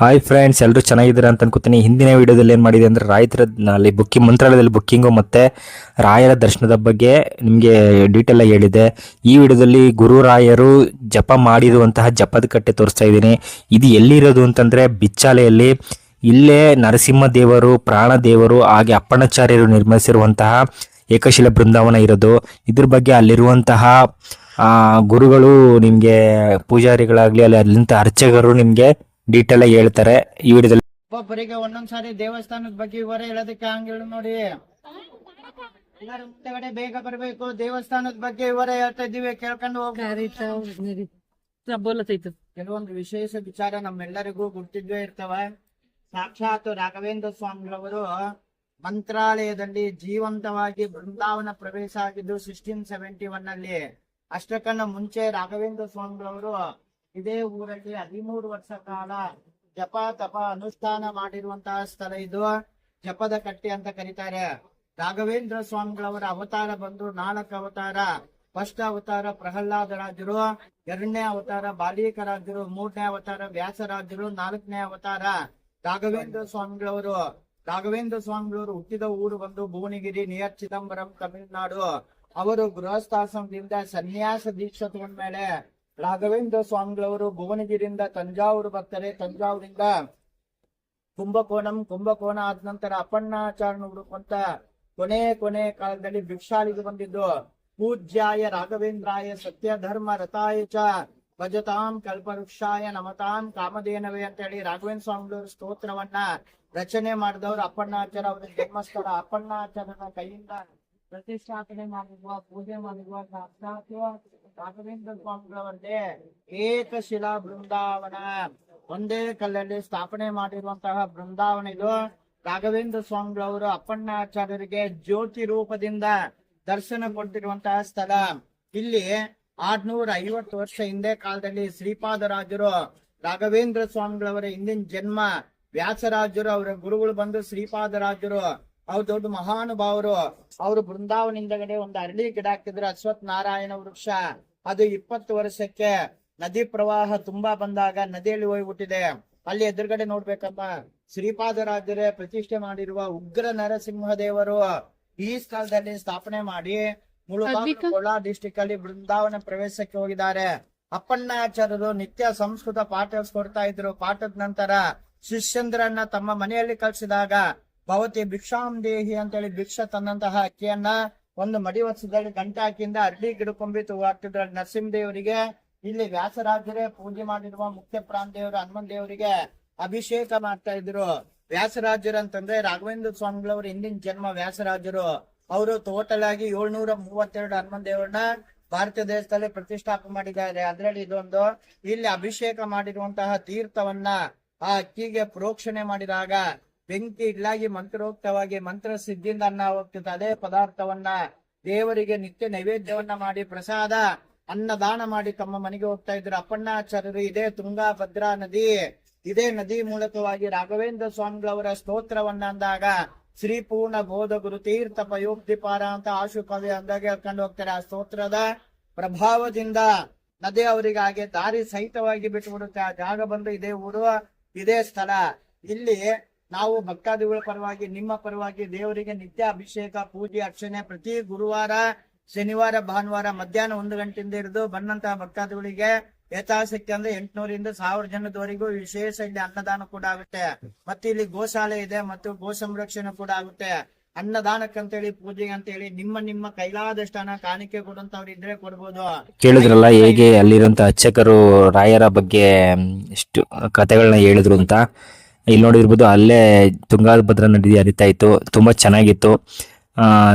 Hi friends ಎಲ್ಲರೂ ಚೆನ್ನಾಗಿದ್ದೀರಾ ಅಂತ ಅನ್ಕೋತೀನಿ. ಹಿಂದಿನ ವಿಡಿಯೋದಲ್ಲಿ ಏನು ಮಾಡಿದೆ ಅಂದರೆ ರಾಯತರ ಅಲ್ಲಿ ಬುಕ್ಕಿಂಗ್ ಮಂತ್ರಾಲಯದಲ್ಲಿ ಬುಕ್ಕಿಂಗು ಮತ್ತು ರಾಯರ ದರ್ಶನದ ಬಗ್ಗೆ ನಿಮಗೆ ಡೀಟೇಲ್ ಆಗಿ ಹೇಳಿದೆ. ಈ ವಿಡಿಯೋದಲ್ಲಿ ಗುರು ರಾಯರು ಜಪ ಮಾಡಿರುವಂತಹ ಜಪದ ಕಟ್ಟೆ ತೋರಿಸ್ತಾ ಇದ್ದೀನಿ. ಇದು ಎಲ್ಲಿರೋದು ಅಂತಂದರೆ ಬಿಚ್ಚಾಲೆಯಲ್ಲಿ ಇಲ್ಲೇ ನರಸಿಂಹ ದೇವರು, ಪ್ರಾಣ ದೇವರು, ಹಾಗೆ ಅಪ್ಪಣಾಚಾರ್ಯರು ನಿರ್ಮಿಸಿರುವಂತಹ ಏಕಶಿಲ ಬೃಂದಾವನ ಇರೋದು. ಇದ್ರ ಬಗ್ಗೆ ಅಲ್ಲಿರುವಂತಹ ಗುರುಗಳು ನಿಮಗೆ ಪೂಜಾರಿಗಳಾಗಲಿ, ಅಲ್ಲಿ ಅಲ್ಲಿಂತ ಅರ್ಚಕರು ನಿಮಗೆ ಡೀಟೇಲ್ ಆಗಿ ಹೇಳ್ತಾರೆ. ಈ ವಿಡಿಯೋದಲ್ಲಿ ಒಬ್ಬೊಬ್ಬರಿಗೆ ಒಂದೊಂದ್ಸಾರಿ ದೇವಸ್ಥಾನದ ಬಗ್ಗೆ ವಿವರ ಹೇಳೋದಕ್ಕೆ ಹಂಗೇಳು ನೋಡಿ. ಎಲ್ಲರೂ ಬೇಗ ಬರಬೇಕು. ದೇವಸ್ಥಾನದ ಬಗ್ಗೆ ವಿವರ ಹೇಳ್ತಾ ಇದ್ದೀವಿ, ಕೇಳ್ಕೊಂಡು ಹೋಗಿ. ಕೆಲವೊಂದು ವಿಶೇಷ ವಿಚಾರ ನಮ್ಮೆಲ್ಲರಿಗೂ ಗೊತ್ತಿದ್ವೇ ಇರ್ತಾವ. ಸಾಕ್ಷಾತ್ ರಾಘವೇಂದ್ರ ಸ್ವಾಮಿಗಳವರು ಮಂತ್ರಾಲಯದಲ್ಲಿ ಜೀವಂತವಾಗಿ ಬೃಂದಾವನ ಪ್ರವೇಶ ಆಗಿದ್ದು ಸಿಕ್ಸ್ಟೀನ್ ಸೆವೆಂಟಿ ಒನ್ ಅಲ್ಲಿ. ಅಷ್ಟಕ್ಕನ್ನ ಮುಂಚೆ ರಾಘವೇಂದ್ರ ಸ್ವಾಮಿಗಳವರು ಇದೇ ಊರಲ್ಲಿ ಹದಿಮೂರು ವರ್ಷ ಕಾಲ ಜಪ, ತಪ, ಅನುಷ್ಠಾನ ಮಾಡಿರುವಂತಹ ಸ್ಥಳ ಇದು. ಜಪದ ಕಟ್ಟೆ ಅಂತ ಕರೀತಾರೆ. ರಾಘವೇಂದ್ರ ಸ್ವಾಮಿಗಳವರ ಅವತಾರ ಬಂದು ನಾಲ್ಕು ಅವತಾರ. ಫಸ್ಟ್ ಅವತಾರ ಪ್ರಹ್ಲಾದರಾಜರು ಎರಡನೇ ಅವತಾರ ಬಾಲಿಕರಾಜರು ಮೂರನೇ ಅವತಾರ ವ್ಯಾಸರಾಜರು ನಾಲ್ಕನೇ ಅವತಾರ ರಾಘವೇಂದ್ರ ಸ್ವಾಮಿಗಳವರು. ರಾಘವೇಂದ್ರ ಸ್ವಾಮಿಗಳವರು ಹುಟ್ಟಿದ ಊರು ಬಂದು ಭುವನಗಿರಿ, ನಿಯರ್ ಚಿದಂಬರಂ, ತಮಿಳುನಾಡು. ಅವರು ಗೃಹಸ್ಥಾಶ್ರಮದಿಂದ ಸನ್ಯಾಸ ದೀಕ್ಷೆ ತಗೊಂಡ್ಮೇಲೆ ರಾಘವೇಂದ್ರ ಸ್ವಾಮಿಗಳವರು ಭುವನಗಿರಿಯಿಂದ ತಂಜಾವೂರು ಬರ್ತಾರೆ. ತಂಜಾವೂರಿಂದ ಕುಂಭಕೋಣಂ, ಕುಂಭಕೋಣ ಆದ ನಂತರ ಅಪ್ಪಣ್ಣಾಚಾರ್ಯ ಹುಡುಕುವಂತ ಕೊನೆ ಕೊನೆ ಕಾಲದಲ್ಲಿ ಭಿಕ್ಷಾಲಿಗೆ ಬಂದಿದ್ದು. ಪೂಜ್ಯಾಯ ರಾಘವೇಂದ್ರಾಯ ಸತ್ಯ ಧರ್ಮ ರಥಾಯ ಚ ಭಜತಾಂ ಕಲ್ಪವೃಕ್ಷಾಯ ನಮತಾಂ ಕಾಮಧೇನವೇ ಅಂತ ಹೇಳಿ ರಾಘವೇಂದ್ರ ಸ್ವಾಮಿಗಳವರು ಸ್ತೋತ್ರವನ್ನ ರಚನೆ ಮಾಡಿದವರು ಅಪ್ಪಣ್ಣಾಚಾರ ಅವರ ಜನ್ಮಸ್ಥಳ ಅಪ್ಪಣ್ಣಾಚಾರ್ಯನ ಕೈಯಿಂದ ಪ್ರತಿಷ್ಠಾಪನೆ ಮಾಡಿರುವ, ಪೂಜೆ ಮಾಡಿರುವ ಸಾಕ್ಷಾತ್ವ ರಾಘವೇಂದ್ರ ಸ್ವಾಮಿಗಳವರದೇ ಏಕಶಿಲಾ ಬೃಂದಾವನ. ಒಂದೇ ಕಲ್ಲಲ್ಲಿ ಸ್ಥಾಪನೆ ಮಾಡಿರುವಂತಹ ಬೃಂದಾವನ ಇದು. ರಾಘವೇಂದ್ರ ಸ್ವಾಮಿಗಳವರು ಅಪ್ಪಣ್ಣಾಚಾರ್ಯರಿಗೆ ಜ್ಯೋತಿ ರೂಪದಿಂದ ದರ್ಶನ ಕೊಟ್ಟಿರುವಂತಹ ಸ್ಥಳ. ಇಲ್ಲಿ ಆರ್ನೂರ ಐವತ್ತು ವರ್ಷ ಹಿಂದೆ ಕಾಲದಲ್ಲಿ ಶ್ರೀಪಾದರಾಜರು, ರಾಘವೇಂದ್ರ ಸ್ವಾಮಿಗಳವರ ಹಿಂದಿನ ಜನ್ಮ, ವ್ಯಾಸರಾಜರು, ಅವರ ಗುರುಗಳು ಬಂದು ಶ್ರೀಪಾದರಾಜರು ಅವ್ರು ದೊಡ್ಡ ಮಹಾನುಭಾವರು ಅವರು ಬೃಂದಾವನದಿಂದಗಡೆ ಒಂದು ಅರಳಿ ಗಿಡ ಹಾಕಿದ್ರು ಅಶ್ವತ್ ನಾರಾಯಣ ವೃಕ್ಷ. ಅದು ಇಪ್ಪತ್ತು ವರ್ಷಕ್ಕೆ ನದಿ ಪ್ರವಾಹ ತುಂಬಾ ಬಂದಾಗ ನದಿಯಲ್ಲಿ ಹೋಗ್ಬಿಟ್ಟಿದೆ. ಅಲ್ಲಿ ಎದುರುಗಡೆ ನೋಡ್ಬೇಕಪ್ಪ ಶ್ರೀಪಾದರಾಜರೇ ಪ್ರತಿಷ್ಠೆ ಮಾಡಿರುವ ಉಗ್ರ ನರಸಿಂಹ ದೇವರು ಈ ಸ್ಥಳದಲ್ಲಿ ಸ್ಥಾಪನೆ ಮಾಡಿ ಮುಳುಬಾಗಿಲು ಡಿಸ್ಟಿಕ್ ಅಲ್ಲಿ ಬೃಂದಾವನ ಪ್ರವೇಶಕ್ಕೆ ಹೋಗಿದ್ದಾರೆ. ಅಪ್ಪಣ್ಣಾಚಾರ್ಯರು ನಿತ್ಯ ಸಂಸ್ಕೃತ ಪಾಠ ಕೊಡ್ತಾ ಇದ್ರು. ಪಾಠದ ನಂತರ ಶಿಷ್ಯಂದ್ರನ್ನ ತಮ್ಮ ಮನೆಯಲ್ಲಿ ಕಳ್ಸಿದಾಗ ಭವತಿ ಭಿಕ್ಷಾಂ ದೇಹಿ ಅಂತೇಳಿ ಭಿಕ್ಷ ತಂದಂತಹ ಅಕ್ಕಿಯನ್ನ ಒಂದು ಮಡಿ ವರ್ಷದಲ್ಲಿ ಗಂಟೆ ಹಾಕಿಂದ ಅರಳಿ ಗಿಡಕೊಂಬಿ ದೇವರಿಗೆ ಇಲ್ಲಿ ವ್ಯಾಸರಾಜರೇ ಪೂಜೆ ಮಾಡಿರುವ ಮುಖ್ಯ ಪ್ರಾಣ ದೇವರು ಹನುಮನ್ ದೇವರಿಗೆ ಅಭಿಷೇಕ ಮಾಡ್ತಾ ಇದ್ರು. ವ್ಯಾಸರಾಜರು ಅಂತಂದ್ರೆ ರಾಘವೇಂದ್ರ ಸ್ವಾಮಿಗಳವರು ಹಿಂದಿನ ಜನ್ಮ ವ್ಯಾಸರಾಜರು. ಅವರು ಟೋಟಲ್ ಆಗಿ ಏಳ್ನೂರ ಮೂವತ್ತೆರಡು ಹನುಮನ್ ದೇವರನ್ನ ಭಾರತ ದೇಶದಲ್ಲಿ ಪ್ರತಿಷ್ಠಾಪನೆ ಮಾಡಿದ್ದಾರೆ. ಅದರಲ್ಲಿ ಇದೊಂದು. ಇಲ್ಲಿ ಅಭಿಷೇಕ ಮಾಡಿರುವಂತಹ ತೀರ್ಥವನ್ನ ಆ ಅಕ್ಕಿಗೆ ಪ್ರೋಕ್ಷಣೆ ಮಾಡಿದಾಗ ಬೆಂಕಿ ಇಡ್ಲಾಗಿ ಮಂತ್ರೋಕ್ತವಾಗಿ ಮಂತ್ರ ಸಿದ್ಧಿಯಿಂದ ಅನ್ನ ಹೋಗ್ತದೆ ಅದೇ ಪದಾರ್ಥವನ್ನ ದೇವರಿಗೆ ನಿತ್ಯ ನೈವೇದ್ಯವನ್ನ ಮಾಡಿ ಪ್ರಸಾದ, ಅನ್ನದಾನ ಮಾಡಿ ತಮ್ಮ ಮನೆಗೆ ಹೋಗ್ತಾ ಇದ್ರು. ಅಪ್ಪಣ್ಣಾಚಾರ್ಯರು, ಇದೇ ತುಂಗಾಭದ್ರಾ ನದಿ, ಇದೇ ನದಿ ಮೂಲಕವಾಗಿ ರಾಘವೇಂದ್ರ ಸ್ವಾಮಿಗಳವರ ಸ್ತೋತ್ರವನ್ನ ಅಂದಾಗ ಶ್ರೀ ಪೂರ್ಣ ಬೋಧ ಗುರು ತೀರ್ಥ ಪಯೋಕ್ತಿಪಾರ ಅಂತ ಆಶು ಕವಿ ಅಂದಾಗ ಹೇಳ್ಕೊಂಡು ಹೋಗ್ತಾರೆ. ಆ ಸ್ತೋತ್ರದ ಪ್ರಭಾವದಿಂದ ನದಿ ಅವರಿಗೆ ಹಾಗೆ ದಾರಿ ಸಹಿತವಾಗಿ ಬಿಟ್ಟುಬಿಡುತ್ತೆ ಆ ಜಾಗ ಬಂದು ಇದೇ ಊರು, ಇದೇ ಸ್ಥಳ. ಇಲ್ಲಿ ನಾವು ಭಕ್ತಾದಿಗಳ ಪರವಾಗಿ, ನಿಮ್ಮ ಪರವಾಗಿ ದೇವರಿಗೆ ನಿತ್ಯ ಅಭಿಷೇಕ, ಪೂಜೆ, ಅರ್ಚನೆ ಪ್ರತಿ ಗುರುವಾರ, ಶನಿವಾರ, ಭಾನುವಾರ ಮಧ್ಯಾಹ್ನ ಒಂದು ಗಂಟೆಯಿಂದ ಹಿಡಿದು ಬಂದಂತಹ ಭಕ್ತಾದಿಗಳಿಗೆ ಯಥಾಶಕ್ತಿ ಅಂದ್ರೆ ಎಂಟುನೂರಿಂದ ಸಾವಿರ ಜನದವರೆಗೂ ವಿಶೇಷ ಇಲ್ಲಿ ಅನ್ನದಾನ ಕೂಡ ಆಗುತ್ತೆ. ಮತ್ತೆ ಇಲ್ಲಿ ಗೋಶಾಲೆ ಇದೆ ಮತ್ತು ಗೋ ಸಂರಕ್ಷಣೆ ಕೂಡ ಆಗುತ್ತೆ. ಅನ್ನದಾನಕ್ಕಂತೇಳಿ ಪೂಜೆಗೆ ಅಂತೇಳಿ ನಿಮ್ಮ ನಿಮ್ಮ ಕೈಲಾದಷ್ಟು ಹಣ ಕಾಣಿಕೆ ಕೊಡುವಂತವ್ರು ಇದ್ರೆ ಕೊಡ್ಬೋದು. ಕೇಳಿದ್ರಲ್ಲ, ಹೇಗೆ ಅಲ್ಲಿರುವಂತ ಅರ್ಚಕರು, ರಾಯರ ಬಗ್ಗೆ ಇಷ್ಟು ಕಥೆಗಳನ್ನ ಹೇಳಿದ್ರು ಅಂತ. ಇಲ್ಲಿ ನೋಡಿರ್ಬೋದು ಅಲ್ಲೇ ತುಂಗಾಭದ್ರಾ ನದಿ ಹರಿತಾ ಇತ್ತು, ತುಂಬ ಚೆನ್ನಾಗಿತ್ತು.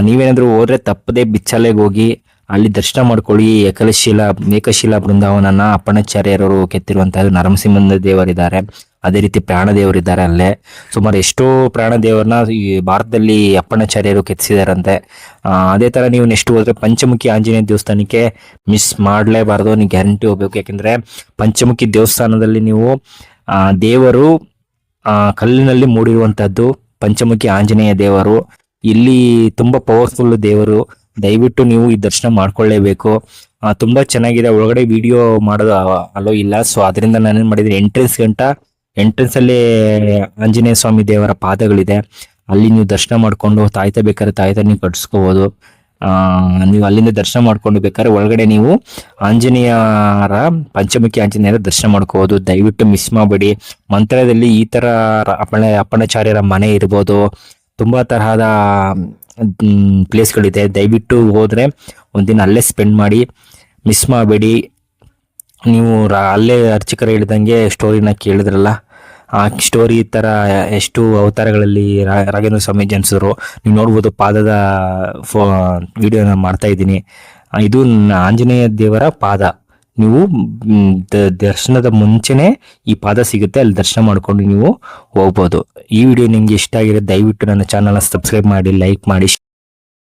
ನೀವೇನಾದರೂ ಹೋದ್ರೆ ತಪ್ಪದೆ ಬಿಚ್ಚಲೆಗೆ ಹೋಗಿ ಅಲ್ಲಿ ದರ್ಶನ ಮಾಡ್ಕೊಳ್ಳಿ, ಏಕಲಶೀಲಾ, ಏಕಶಿಲಾ ಬೃಂದಾವನನ ಅಪ್ಪಣಾಚಾರ್ಯರವರು ಕೆತ್ತಿರುವಂತಹ ನರಸಿಂಹ ದೇವರಿದ್ದಾರೆ. ಅದೇ ರೀತಿ ಪ್ರಾಣ ದೇವರಿದ್ದಾರೆ ಅಲ್ಲೇ. ಸುಮಾರು ಎಷ್ಟೋ ಪ್ರಾಣ ದೇವರನ್ನ ಈ ಭಾರತದಲ್ಲಿ ಅಪ್ಪಣಾಚಾರ್ಯರು ಕೆತ್ತಿಸಿದಾರಂತೆ. ಅದೇ ತರ ನೀವು ನೆಕ್ಸ್ಟ್ ಹೋದ್ರೆ ಪಂಚಮುಖಿ ಆಂಜನೇಯ ದೇವಸ್ಥಾನಕ್ಕೆ ಮಿಸ್ ಮಾಡಲೇಬಾರ್ದು, ನೀವು ಗ್ಯಾರಂಟಿ ಹೋಗ್ಬೇಕು. ಯಾಕೆಂದರೆ ಪಂಚಮುಖಿ ದೇವಸ್ಥಾನದಲ್ಲಿ ನೀವು ದೇವರು ಆ, ಕಲ್ಲಿನಲ್ಲಿ ಮೂಡಿರುವಂತಹದ್ದು ಪಂಚಮುಖಿ ಆಂಜನೇಯ ದೇವರು. ಇಲ್ಲಿ ತುಂಬಾ ಪವರ್ಫುಲ್ ದೇವರು. ದಯವಿಟ್ಟು ನೀವು ಈ ದರ್ಶನ ಮಾಡ್ಕೊಳ್ಳೇಬೇಕು. ತುಂಬಾ ಚೆನ್ನಾಗಿದೆ. ಒಳಗಡೆ ವಿಡಿಯೋ ಮಾಡೋದು ಅಲೋ ಇಲ್ಲ. ಸೊ ಅದರಿಂದ ನಾನೇನ್ ಮಾಡಿದ್ರೆ ಎಂಟ್ರೆನ್ಸ್ ಗಂಟ ಎಂಟ್ರೆನ್ಸ್ ಅಲ್ಲಿ ಆಂಜನೇಯ ಸ್ವಾಮಿ ದೇವರ ಪಾದಗಳಿದೆ. ಅಲ್ಲಿ ನೀವು ದರ್ಶನ ಮಾಡ್ಕೊಂಡು ತಾಯ್ತ ಬೇಕಾದ್ರೆ ತಾಯ್ತಾ ನೀವು ಕಟ್ಸ್ಕೋಬಹುದು ನೀವು ಅಲ್ಲಿಂದ ದರ್ಶನ ಮಾಡ್ಕೊಂಡು ಬೇಕಾದ್ರೆ ಒಳಗಡೆ ನೀವು ಆಂಜನೇಯರ, ಪಂಚಮುಖಿ ಆಂಜನೇಯರ ದರ್ಶನ ಮಾಡ್ಕೋಬಹುದು ದಯವಿಟ್ಟು ಮಿಸ್ ಮಾಡಬೇಡಿ. ಮಂತ್ರದಲ್ಲಿ ಈ ತರ ಅಪ್ಪಣ, ಅಪ್ಪಣಾಚಾರ್ಯರ ಮನೆ ಇರ್ಬೋದು. ತುಂಬಾ ತರಹದ ಪ್ಲೇಸ್ಗಳಿದೆ. ದಯವಿಟ್ಟು ಹೋದ್ರೆ ಒಂದಿನ ಅಲ್ಲೇ ಸ್ಪೆಂಡ್ ಮಾಡಿ ಮಿಸ್ ಮಾಡಬೇಡಿ. ನೀವು ಅಲ್ಲೇ ಅರ್ಚಕರು ಹೇಳಿದಂಗೆ ಸ್ಟೋರಿನ ಕೇಳಿದ್ರಲ್ಲ? ಆ ಸ್ಟೋರಿ ತರ, ಎಷ್ಟು ಅವತಾರಗಳಲ್ಲಿ ರಾ- ರಾಘವೇಂದ್ರ ಸ್ವಾಮಿ ಜನಿಸಿದ್ರು. ನೀವು ನೋಡ್ಬೋದು ಪಾದದ ಫೋ, ವಿಡಿಯೋನ ಮಾಡ್ತಾ ಇದ್ದೀನಿ. ಇದು ಆಂಜನೇಯ ದೇವರ ಪಾದ. ನೀವು ದರ್ಶನದ ಮುಂಚೆನೆ ಈ ಪಾದ ಸಿಗುತ್ತೆ, ಅಲ್ಲಿ ದರ್ಶನ ಮಾಡ್ಕೊಂಡು ನೀವು ಹೋಗ್ಬೋದು. ಈ ವಿಡಿಯೋ ನಿಮ್ಗೆ ಇಷ್ಟ ಆಗಿದೆ ದಯವಿಟ್ಟು ನನ್ನ ಚಾನಲ್ನ ಸಬ್ಸ್ಕ್ರೈಬ್ ಮಾಡಿ ಲೈಕ್ ಮಾಡಿ